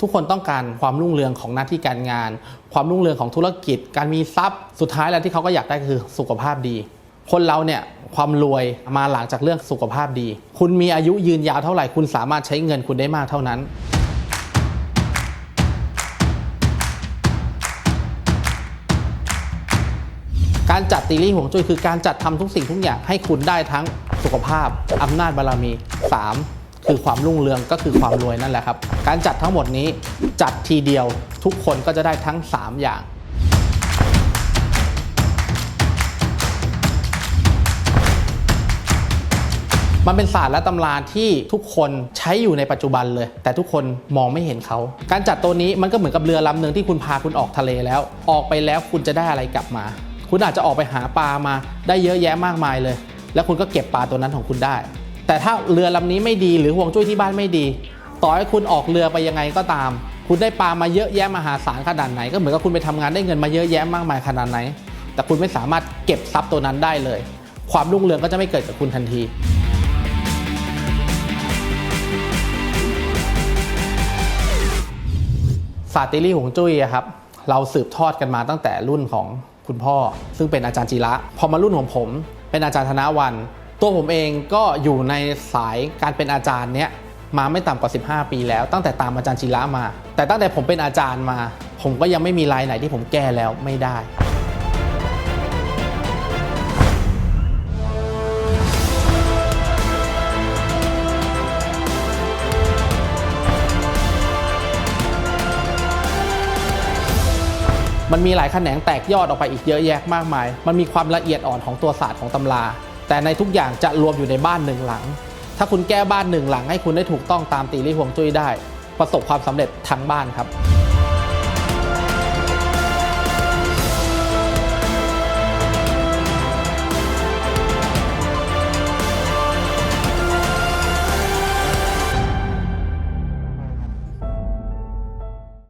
ทุกคนต้องการความรุ่งเรืองของหน้าที่การงาน ความรุ่งเรืองของธุรกิจ การมีทรัพย์ สุดท้ายแล้วที่เขาก็อยากได้คือสุขภาพดี คนเราเนี่ยความรวยมาหลังจากเรื่องสุขภาพดี คุณมีอายุยืนยาวเท่าไหร่ คุณสามารถใช้เงินคุณได้มากเท่านั้น การจัดตีรี่หวงจุ้ยคือการจัดทำทุกสิ่งทุกอย่างให้คุณได้ทั้งสุขภาพอำนาจบารมี 3. คือความรุ่งเรืองก็คือความรวยนั่นแหละครับ การจัดทั้งหมดนี้จัดทีเดียวทุกคนก็จะได้ทั้ง 3 อย่างมันเป็นศาสตร์และตำราที่ทุกคนใช้อยู่ในปัจจุบันเลย แต่ทุกคนมองไม่เห็นเขา การจัดตัวนี้มันก็เหมือนกับเรือลำหนึ่งที่คุณพาคุณออกทะเลแล้ว ออกไปแล้วคุณจะได้อะไรกลับมา คุณอาจจะออกไปหาปลามาได้เยอะแยะมากมายเลย แล้วคุณก็เก็บปลาตัวนั้นของคุณได้ แต่ถ้าเรือลำนี้ไม่ดีหรือห่วงจุ้ยที่บ้านไม่ดี ต่อให้คุณออกเรือไปยังไงก็ตาม คุณได้ปลามาเยอะแยะมหาศาลขนาดไหน ก็เหมือนกับคุณไปทำงานได้เงินมาเยอะแยะมากมายขนาดไหน แต่คุณไม่สามารถเก็บทรัพย์ตัวนั้นได้เลย ความรุ่งเรืองก็จะไม่เกิดกับคุณทันทีศาสตร์ตีรี่หงจุ้ยครับเราสืบทอดกันมาตั้งแต่รุ่นของคุณพ่อ ซึ่งเป็นอาจารย์จีระพอมารุ่นของผม เป็นอาจารย์ธนวัน ตัวผมเองก็อยู่ในสายการเป็นอาจารย์เนี้ยมาไม่ต่ำกว่า 15 ปีแล้ว ตั้งแต่ตามอาจารย์จีระมา แต่ตั้งแต่ผมเป็นอาจารย์มา ผมก็ยังไม่มีรายไหนที่ผมแก้แล้วไม่ได้ มันมีหลายแขนงแตกยอดออกไปอีกเยอะแยะมากมาย มันมีความละเอียดอ่อนของตัวศาสตร์ของตำรา แต่ในทุกอย่างจะรวมอยู่ในบ้านหนึ่งหลัง ถ้าคุณแก้บ้านหนึ่งหลังให้คุณได้ถูกต้องตามตีรี่ฮวงจุ้ยได้ ประสบความสำเร็จทั้งบ้านครับ